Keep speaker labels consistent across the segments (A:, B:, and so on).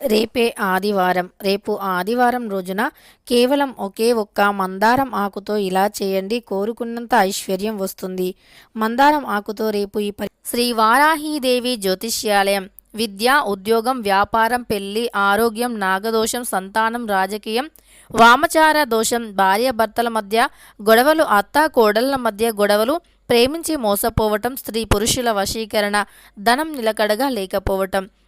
A: రేపే ఆదివారం. రేపు ఆదివారం రోజున కేవలం ఒకే ఒక్క మందారం ఆకుతో ఇలా చేయండి కోరుకున్నంత ఐశ్వర్యం వస్తుంది. మందారం ఆకుతో రేపు ఈ పరి శ్రీ వారాహీదేవి జ్యోతిష్యాలయం. విద్య ఉద్యోగం వ్యాపారం పెళ్ళి ఆరోగ్యం నాగదోషం సంతానం రాజకీయం వామచార దోషం భార్యాభర్తల మధ్య గొడవలు అత్త కోడళ్ళ మధ్య గొడవలు ప్రేమించి మోసపోవటం స్త్రీ పురుషుల వశీకరణ ధనం నిలకడగా లేకపోవటం.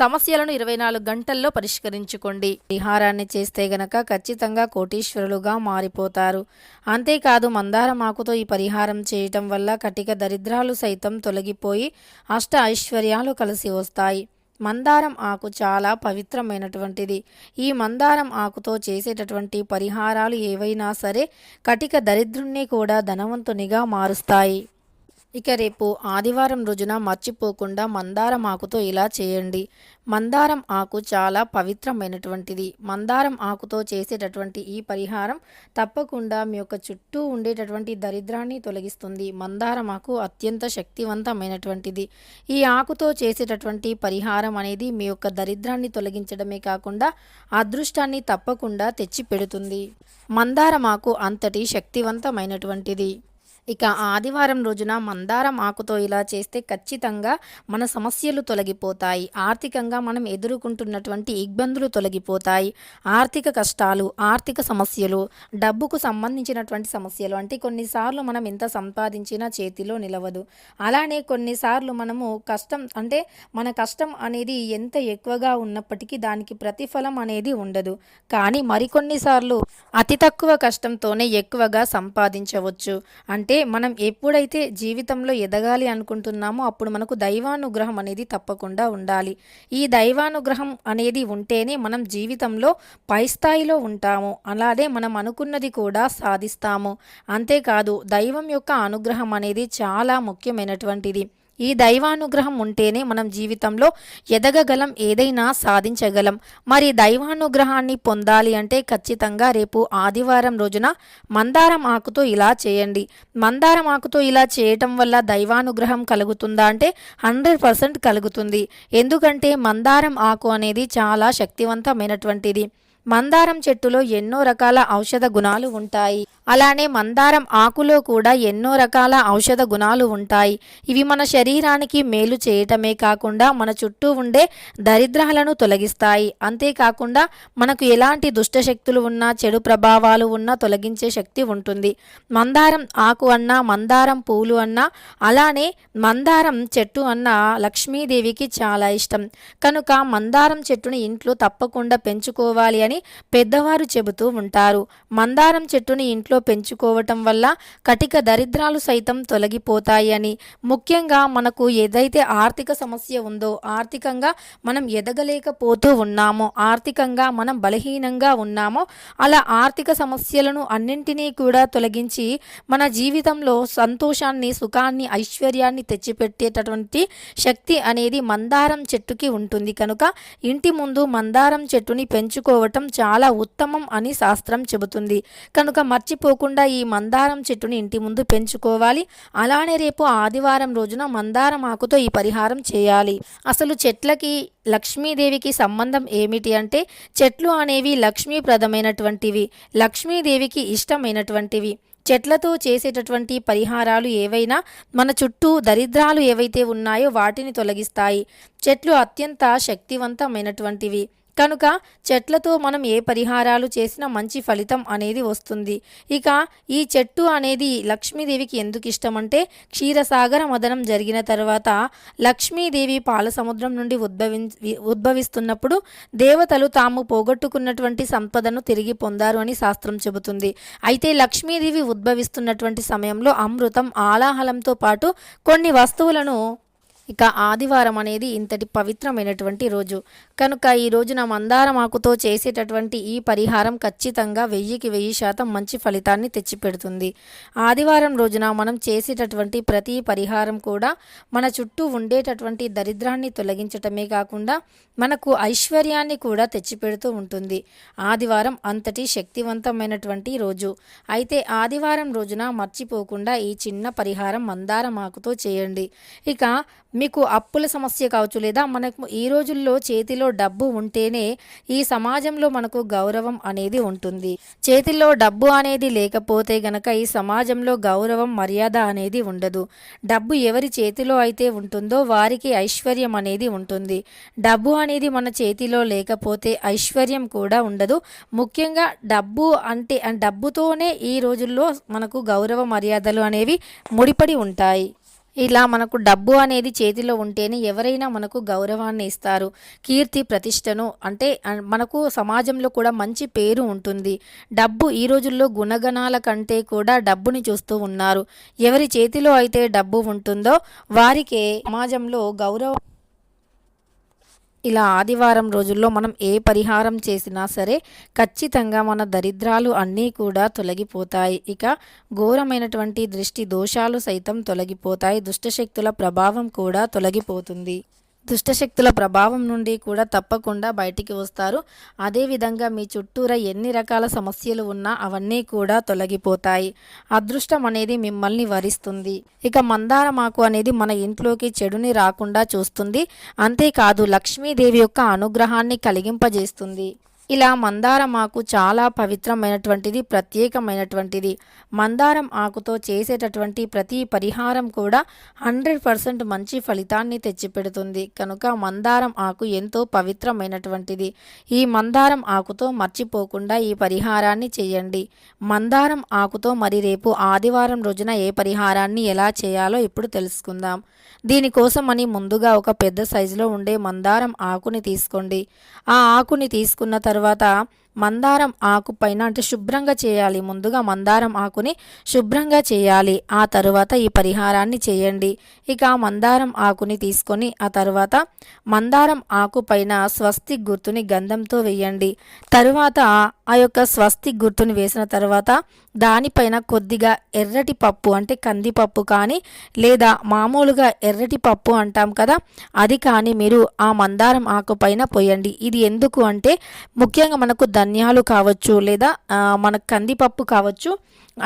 A: సమస్యలను ఇరవై నాలుగు గంటల్లో పరిష్కరించుకోండి. పరిహారాన్ని చేస్తే గనక ఖచ్చితంగా కోటీశ్వరులుగా మారిపోతారు. అంతేకాదు మందారం ఆకుతో ఈ పరిహారం చేయటం వల్ల కటిక దరిద్రాలు సైతం తొలగిపోయి అష్ట ఐశ్వర్యాలు కలిసి వస్తాయి. మందారం ఆకు చాలా పవిత్రమైనటువంటిది. ఈ మందారం ఆకుతో చేసేటటువంటి పరిహారాలు ఏవైనా సరే కటిక దరిద్రుణ్ణి కూడా ధనవంతునిగా మారుస్తాయి. ఇక రేపు ఆదివారం రోజున మర్చిపోకుండా మందారం ఆకుతో ఇలా చేయండి. మందారం ఆకు చాలా పవిత్రమైనటువంటిది. మందారం ఆకుతో చేసేటటువంటి ఈ పరిహారం తప్పకుండా మీ యొక్క చుట్టూ ఉండేటటువంటి దరిద్రాన్ని తొలగిస్తుంది. మందారం ఆకు అత్యంత శక్తివంతమైనటువంటిది. ఈ ఆకుతో చేసేటటువంటి పరిహారం అనేది మీ యొక్క దరిద్రాన్ని తొలగించడమే కాకుండా అదృష్టాన్ని తప్పకుండా తెచ్చి పెడుతుంది మందారం ఆకు అంతటి శక్తివంతమైనటువంటిది. ఇక ఆదివారం రోజున మందారం ఆకుతో ఇలా చేస్తే ఖచ్చితంగా మన సమస్యలు తొలగిపోతాయి. ఆర్థికంగా మనం ఎదుర్కొంటున్నటువంటి ఇబ్బందులు తొలగిపోతాయి. ఆర్థిక కష్టాలు ఆర్థిక సమస్యలు డబ్బుకు సంబంధించినటువంటి సమస్యలు అంటే కొన్నిసార్లు మనం ఎంత సంపాదించినా చేతిలో నిలవదు. అలానే కొన్నిసార్లు మనము కష్టం అంటే మన కష్టం అనేది ఎంత ఎక్కువగా ఉన్నప్పటికీ దానికి ప్రతిఫలం అనేది ఉండదు. కానీ మరికొన్నిసార్లు అతి తక్కువ కష్టంతోనే ఎక్కువగా సంపాదించవచ్చు. అంటే అంటే మనం ఎప్పుడైతే జీవితంలో ఎదగాలి అనుకుంటున్నామో అప్పుడు మనకు దైవానుగ్రహం అనేది తప్పకుండా ఉండాలి. ఈ దైవానుగ్రహం అనేది ఉంటేనే మనం జీవితంలో పై స్థాయిలో ఉంటాము. అలానే మనం అనుకున్నది కూడా సాధిస్తాము. అంతేకాదు దైవం యొక్క అనుగ్రహం అనేది చాలా ముఖ్యమైనటువంటిది. ఈ దైవానుగ్రహం ఉంటేనే మనం జీవితంలో ఎదగగలం ఏదైనా సాధించగలం. మరి దైవానుగ్రహాన్ని పొందాలి అంటే ఖచ్చితంగా రేపు ఆదివారం రోజున మందారం ఆకుతో ఇలా చేయండి. మందారం ఆకుతో ఇలా చేయటం వల్ల దైవానుగ్రహం కలుగుతుందా అంటే హండ్రెడ్ పర్సెంట్ కలుగుతుంది. ఎందుకంటే మందారం ఆకు అనేది చాలా శక్తివంతమైనటువంటిది. మందారం చెట్టులో ఎన్నో రకాల ఔషధ గుణాలు ఉంటాయి. అలానే మందారం ఆకులో కూడా ఎన్నో రకాల ఔషధ గుణాలు ఉంటాయి. ఇవి మన శరీరానికి మేలు చేయటమే కాకుండా మన చుట్టూ ఉండే దరిద్రాలను తొలగిస్తాయి. అంతేకాకుండా మనకు ఎలాంటి దుష్టశక్తులు ఉన్నా చెడు ప్రభావాలు ఉన్నా తొలగించే శక్తి ఉంటుంది. మందారం ఆకు అన్నా మందారం పూలు అన్నా అలానే మందారం చెట్టు అన్న లక్ష్మీదేవికి చాలా ఇష్టం. కనుక మందారం చెట్టుని ఇంట్లో తప్పకుండా పెంచుకోవాలి అని పెద్దవారు చెబుతూ ఉంటారు. మందారం చెట్టుని ఇంట్లో ఇంట్లో పెంచుకోవటం వల్ల కటిక దరిద్రాలు సైతం తొలగిపోతాయని ముఖ్యంగా మనకు ఏదైతే ఆర్థిక సమస్య ఉందో ఆర్థికంగా మనం ఎదగలేకపోతూ ఉన్నామో ఆర్థికంగా మనం బలహీనంగా ఉన్నామో అలా ఆర్థిక సమస్యలను అన్నింటినీ కూడా తొలగించి మన జీవితంలో సంతోషాన్ని సుఖాన్ని ఐశ్వర్యాన్ని తెచ్చిపెట్టేటటువంటి శక్తి అనేది మందారం చెట్టుకి ఉంటుంది. కనుక ఇంటి ముందు మందారం చెట్టుని పెంచుకోవటం చాలా ఉత్తమం అని శాస్త్రం చెబుతుంది. కనుక మర్చిపో పోకుండా ఈ మందారం చెట్టుని ఇంటి ముందు పెంచుకోవాలి. అలానే రేపు ఆదివారం రోజున మందారం ఆకుతో ఈ పరిహారం చేయాలి. అసలు చెట్లకి లక్ష్మీదేవికి సంబంధం ఏమిటి అంటే చెట్లు అనేవి లక్ష్మీప్రదమైనటువంటివి లక్ష్మీదేవికి ఇష్టమైనటువంటివి. చెట్లతో చేసేటటువంటి పరిహారాలు ఏవైనా మన చుట్టూ దరిద్రాలు ఏవైతే ఉన్నాయో వాటిని తొలగిస్తాయి. చెట్లు అత్యంత శక్తివంతమైనటువంటివి. కనుక చెట్లతో మనం ఏ పరిహారాలు చేసినా మంచి ఫలితం అనేది వస్తుంది. ఇక ఈ చెట్టు అనేది లక్ష్మీదేవికి ఎందుకు ఇష్టం అంటే క్షీరసాగర మదనం జరిగిన తర్వాత లక్ష్మీదేవి పాల సముద్రం నుండి ఉద్భవి ఉద్భవిస్తున్నప్పుడు దేవతలు తాము పోగొట్టుకున్నటువంటి సంపదను తిరిగి పొందారు అని శాస్త్రం చెబుతుంది. అయితే లక్ష్మీదేవి ఉద్భవిస్తున్నటువంటి సమయంలో అమృతం ఆలాహలంతో పాటు కొన్ని వస్తువులను ఇక ఆదివారం అనేది ఇంతటి పవిత్రమైనటువంటి రోజు. కనుక ఈ రోజున మందారం ఆకుతో చేసేటటువంటి ఈ పరిహారం ఖచ్చితంగా వెయ్యికి వెయ్యి శాతం మంచి ఫలితాన్ని తెచ్చిపెడుతుంది. ఆదివారం రోజున మనం చేసేటటువంటి ప్రతి పరిహారం కూడా మన చుట్టూ ఉండేటటువంటి దరిద్రాన్ని తొలగించటమే కాకుండా మనకు ఐశ్వర్యాన్ని కూడా తెచ్చిపెడుతూ ఉంటుంది. ఆదివారం అంతటి శక్తివంతమైనటువంటి రోజు. అయితే ఆదివారం రోజున మర్చిపోకుండా ఈ చిన్న పరిహారం మందారం ఆకుతో చేయండి. ఇక మీకు అప్పుల సమస్య కావచ్చు లేదా మనకు ఈ రోజుల్లో చేతిలో డబ్బు ఉంటేనే ఈ సమాజంలో మనకు గౌరవం అనేది ఉంటుంది. చేతిలో డబ్బు అనేది లేకపోతే గనక ఈ సమాజంలో గౌరవం మర్యాద అనేది ఉండదు. డబ్బు ఎవరి చేతిలో అయితే ఉంటుందో వారికి ఐశ్వర్యం అనేది ఉంటుంది. డబ్బు అనేది మన చేతిలో లేకపోతే ఐశ్వర్యం కూడా ఉండదు. ముఖ్యంగా డబ్బు అంటే డబ్బుతోనే ఈ రోజుల్లో మనకు గౌరవ మర్యాదలు అనేవి ముడిపడి ఉంటాయి. ఇలా మనకు డబ్బు అనేది చేతిలో ఉంటేనే ఎవరైనా మనకు గౌరవాన్ని ఇస్తారు. కీర్తి ప్రతిష్టను అంటే మనకు సమాజంలో కూడా మంచి పేరు ఉంటుంది. డబ్బు ఈ రోజుల్లో గుణగణాల కంటే కూడా డబ్బుని చూస్తూ ఉన్నారు. ఎవరి చేతిలో అయితే డబ్బు ఉంటుందో వారికే సమాజంలో గౌరవం ఇలా ఆదివారం రోజుల్లో మనం ఏ పరిహారం చేసినా సరే ఖచ్చితంగా మన దరిద్రాలు అన్నీ కూడా తొలగిపోతాయి. ఇక ఘోరమైనటువంటి దృష్టి దోషాలు సైతం తొలగిపోతాయి. దుష్టశక్తుల ప్రభావం కూడా తొలగిపోతుంది. దుష్టశక్తుల ప్రభావం నుండి కూడా తప్పకుండా బయటికి వస్తారు. అదేవిధంగా మీ చుట్టూరా ఎన్ని రకాల సమస్యలు ఉన్నా అవన్నీ కూడా తొలగిపోతాయి. అదృష్టం అనేది మిమ్మల్ని వరిస్తుంది. ఇక మందార మాకు అనేది మన ఇంట్లోకి చెడుని రాకుండా చూస్తుంది. అంతేకాదు లక్ష్మీదేవి యొక్క అనుగ్రహాన్ని కలిగింపజేస్తుంది. ఇలా మందారం ఆకు చాలా పవిత్రమైనటువంటిది ప్రత్యేకమైనటువంటిది. మందారం ఆకుతో చేసేటటువంటి ప్రతి పరిహారం కూడా హండ్రెడ్ పర్సెంట్ మంచి ఫలితాన్ని తెచ్చిపెడుతుంది. కనుక మందారం ఆకు ఎంతో పవిత్రమైనటువంటిది. ఈ మందారం ఆకుతో మర్చిపోకుండా ఈ పరిహారాన్ని చేయండి. మందారం ఆకుతో మరి రేపు ఆదివారం రోజున ఏ పరిహారాన్ని ఎలా చేయాలో ఇప్పుడు తెలుసుకుందాం. దీనికోసం అని ముందుగా ఒక పెద్ద సైజులో ఉండే మందారం ఆకుని తీసుకోండి. ఆ ఆకుని తీసుకున్న తర్వాత तरवा మందారం ఆకు పైన అంటే శుభ్రంగా చేయాలి. ముందుగా మందారం ఆకుని శుభ్రంగా చేయాలి. ఆ తరువాత ఈ పరిహారాన్ని చేయండి. ఇక మందారం ఆకుని తీసుకొని ఆ తర్వాత మందారం ఆకు పైన స్వస్తి గుర్తుని గంధంతో వేయండి. తరువాత ఆ యొక్క స్వస్తి గుర్తుని వేసిన తర్వాత దానిపైన కొద్దిగా ఎర్రటి పప్పు అంటే కందిపప్పు కానీ లేదా మామూలుగా ఎర్రటి పప్పు అంటాం కదా అది కానీ మీరు ఆ మందారం ఆకు పైన పోయండి. ఇది ఎందుకు అంటే ముఖ్యంగా మనకు ధన్యాలు కావచ్చు లేదా మన కందిపప్పు కావచ్చు.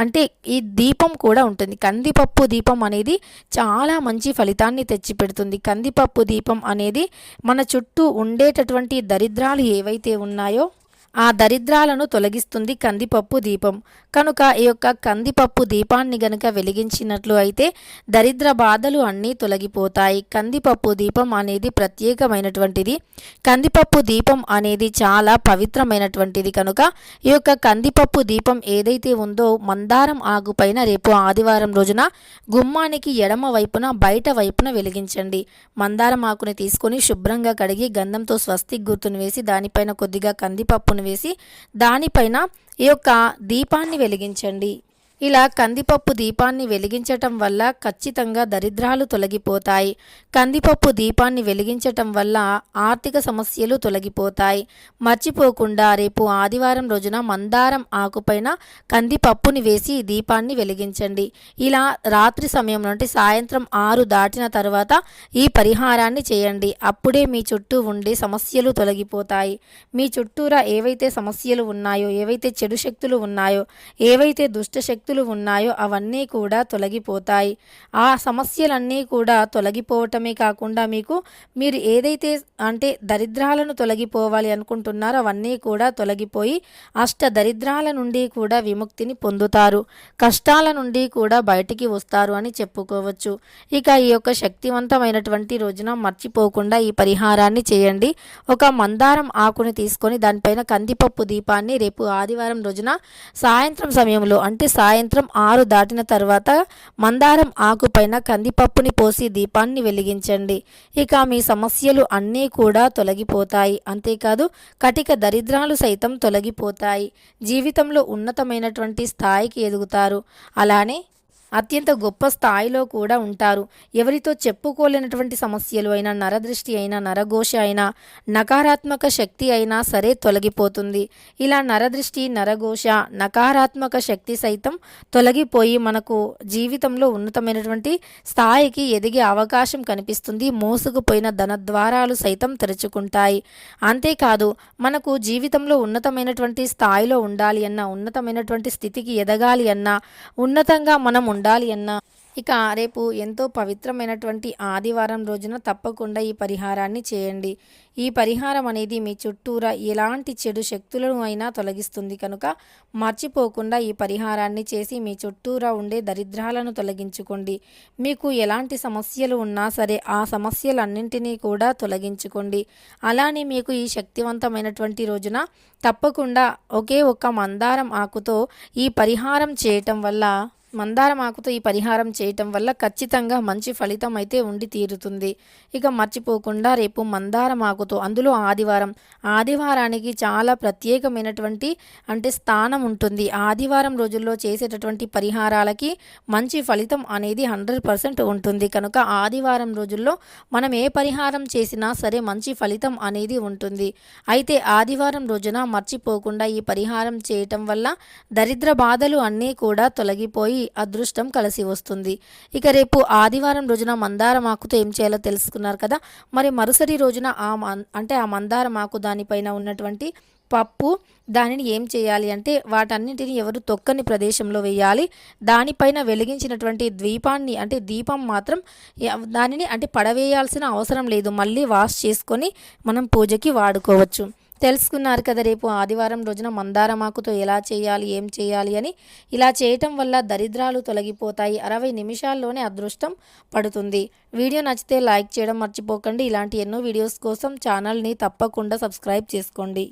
A: అంటే ఈ దీపం కూడా ఉంటుంది. కందిపప్పు దీపం అనేది చాలా మంచి ఫలితాన్ని తెచ్చిపెడుతుంది. కందిపప్పు దీపం అనేది మన చుట్టూ ఉండేటటువంటి దరిద్రాలు ఏవైతే ఉన్నాయో ఆ దరిద్రాలను తొలగిస్తుంది కందిపప్పు దీపం. కనుక ఈ యొక్క కందిపప్పు దీపాన్ని గనుక వెలిగించినట్లు అయితే దరిద్ర బాధలు అన్నీ తొలగిపోతాయి. కందిపప్పు దీపం అనేది ప్రత్యేకమైనటువంటిది. కందిపప్పు దీపం అనేది చాలా పవిత్రమైనటువంటిది. కనుక ఈ యొక్క కందిపప్పు దీపం ఏదైతే ఉందో మందారం ఆగుపైన రేపు ఆదివారం రోజున గుమ్మానికి ఎడమ వైపున బయట వైపున వెలిగించండి. మందారం ఆకుని తీసుకొని శుభ్రంగా కడిగి గంధంతో స్వస్తిక్ గుర్తును వేసి దానిపైన కొద్దిగా కందిపప్పును వేసి దానిపైన ఈ యొక్క దీపాన్ని వెలిగించండి. ఇలా కందిపప్పు దీపాన్ని వెలిగించటం వల్ల ఖచ్చితంగా దరిద్రాలు తొలగిపోతాయి. కందిపప్పు దీపాన్ని వెలిగించటం వల్ల ఆర్థిక సమస్యలు తొలగిపోతాయి. మర్చిపోకుండా రేపు ఆదివారం రోజున మందారం ఆకుపైన కందిపప్పుని వేసి దీపాన్ని వెలిగించండి. ఇలా రాత్రి సమయం నుండి సాయంత్రం ఆరు దాటిన తర్వాత ఈ పరిహారాన్ని చేయండి. అప్పుడే మీ చుట్టూ ఉండే సమస్యలు తొలగిపోతాయి. మీ చుట్టూరా ఏవైతే సమస్యలు ఉన్నాయో ఏవైతే చెడు శక్తులు ఉన్నాయో ఏవైతే దుష్ట శక్తులు ఉన్నాయో అవన్నీ కూడా తొలగిపోతాయి. ఆ సమస్యలన్నీ కూడా తొలగిపోవటమే కాకుండా మీకు మీరు ఏదైతే అంటే దరిద్రాలను తొలగిపోవాలి అనుకుంటున్నారో అవన్నీ కూడా తొలగిపోయి అష్ట దరిద్రాల నుండి కూడా విముక్తిని పొందుతారు. కష్టాల నుండి కూడా బయటికి వస్తారు అని చెప్పుకోవచ్చు. ఇక ఈ యొక్క శక్తివంతమైనటువంటి రోజున మర్చిపోకుండా ఈ పరిహారాన్ని చేయండి. ఒక మందారం ఆకుని తీసుకొని దానిపైన కందిపప్పు దీపాన్ని రేపు ఆదివారం రోజున సాయంత్రం సమయంలో అంటే సాయం సాయంత్రం ఆరు దాటిన తర్వాత మందారం ఆకుపైన కందిపప్పుని పోసి దీపాన్ని వెలిగించండి. ఇక మీ సమస్యలు అన్నీ కూడా తొలగిపోతాయి. అంతేకాదు కటిక దరిద్రాలు సైతం తొలగిపోతాయి. జీవితంలో ఉన్నతమైనటువంటి స్థాయికి ఎదుగుతారు. అలానే అత్యంత గొప్ప స్థాయిలో కూడా ఉంటారు. ఎవరితో చెప్పుకోలేనటువంటి సమస్యలు అయినా నరదృష్టి అయినా నరఘోష అయినా నకారాత్మక శక్తి అయినా సరే తొలగిపోతుంది. ఇలా నరదృష్టి నరఘోష నకారాత్మక శక్తి సైతం తొలగిపోయి మనకు జీవితంలో ఉన్నతమైనటువంటి స్థాయికి ఎదిగే అవకాశం కనిపిస్తుంది. మోసుకుపోయిన ధనద్వారాలు సైతం తెరుచుకుంటాయి. అంతేకాదు మనకు జీవితంలో ఉన్నతమైనటువంటి స్థాయిలో ఉండాలి అన్నా ఉన్నతమైనటువంటి స్థితికి ఎదగాలి అన్నా ఉన్నతంగా మనం ఉండాలి అన్నా. ఇక రేపు ఎంతో పవిత్రమైనటువంటి ఆదివారం రోజున తప్పకుండా ఈ పరిహారాన్ని చేయండి. ఈ పరిహారం అనేది మీ చుట్టూరా ఎలాంటి చెడు శక్తులను అయినా తొలగిస్తుంది కనుక మర్చిపోకుండా ఈ పరిహారాన్ని చేసి మీ చుట్టూరా ఉండే దరిద్రాలను తొలగించుకోండి. మీకు ఎలాంటి సమస్యలు ఉన్నా సరే ఆ సమస్యలన్నింటినీ కూడా తొలగించుకోండి. అలానే మీకు ఈ శక్తివంతమైనటువంటి రోజున తప్పకుండా ఒకే ఒక్క మందారం ఆకుతో ఈ పరిహారం చేయటం వల్ల మందారం ఆకుతో ఈ పరిహారం చేయటం వల్ల ఖచ్చితంగా మంచి ఫలితం అయితే ఉండి తీరుతుంది. ఇక మర్చిపోకుండా రేపు మందారం ఆకుతో అందులో ఆదివారం ఆదివారానికి చాలా ప్రత్యేకమైనటువంటి అంటే స్థానం ఉంటుంది. ఆదివారం రోజుల్లో చేసేటటువంటి పరిహారాలకి మంచి ఫలితం అనేది హండ్రెడ్ పర్సెంట్ ఉంటుంది. కనుక ఆదివారం రోజుల్లో మనం ఏ పరిహారం చేసినా సరే మంచి ఫలితం అనేది ఉంటుంది. అయితే ఆదివారం రోజున మర్చిపోకుండా ఈ పరిహారం చేయటం వల్ల దరిద్ర బాధలు అన్నీ కూడా తొలగిపోయి అదృష్టం కలిసి వస్తుంది. ఇక రేపు ఆదివారం రోజున మందారం ఆకుతో ఏం చేయాలో తెలుసుకున్నారు కదా? మరి మరుసటి రోజున ఆ అంటే ఆ మందారం ఆకు దానిపైన ఉన్నటువంటి పప్పు దానిని ఏం చేయాలి అంటే వాటన్నింటిని ఎవరు తొక్కని ప్రదేశంలో వేయాలి. దానిపైన వెలిగించినటువంటి ద్వీపాన్ని అంటే దీపం మాత్రం దానిని అంటే పడవేయాల్సిన అవసరం లేదు. మళ్ళీ వాష్ చేసుకొని మనం పూజకి వాడుకోవచ్చు. తెలుసుకున్నారు కదా రేపు ఆదివారం రోజున మందారమాకుతో ఎలా చేయాలి ఏం చేయాలి అని. ఇలా చేయటం వల్ల దరిద్రాలు తొలగిపోతాయి. అరవై నిమిషాల్లోనే అదృష్టం పడుతుంది. వీడియో నచ్చితే లైక్ చేయడం మర్చిపోకండి. ఇలాంటి ఎన్నో వీడియోస్ కోసం ఛానల్ని తప్పకుండా సబ్స్క్రైబ్ చేసుకోండి.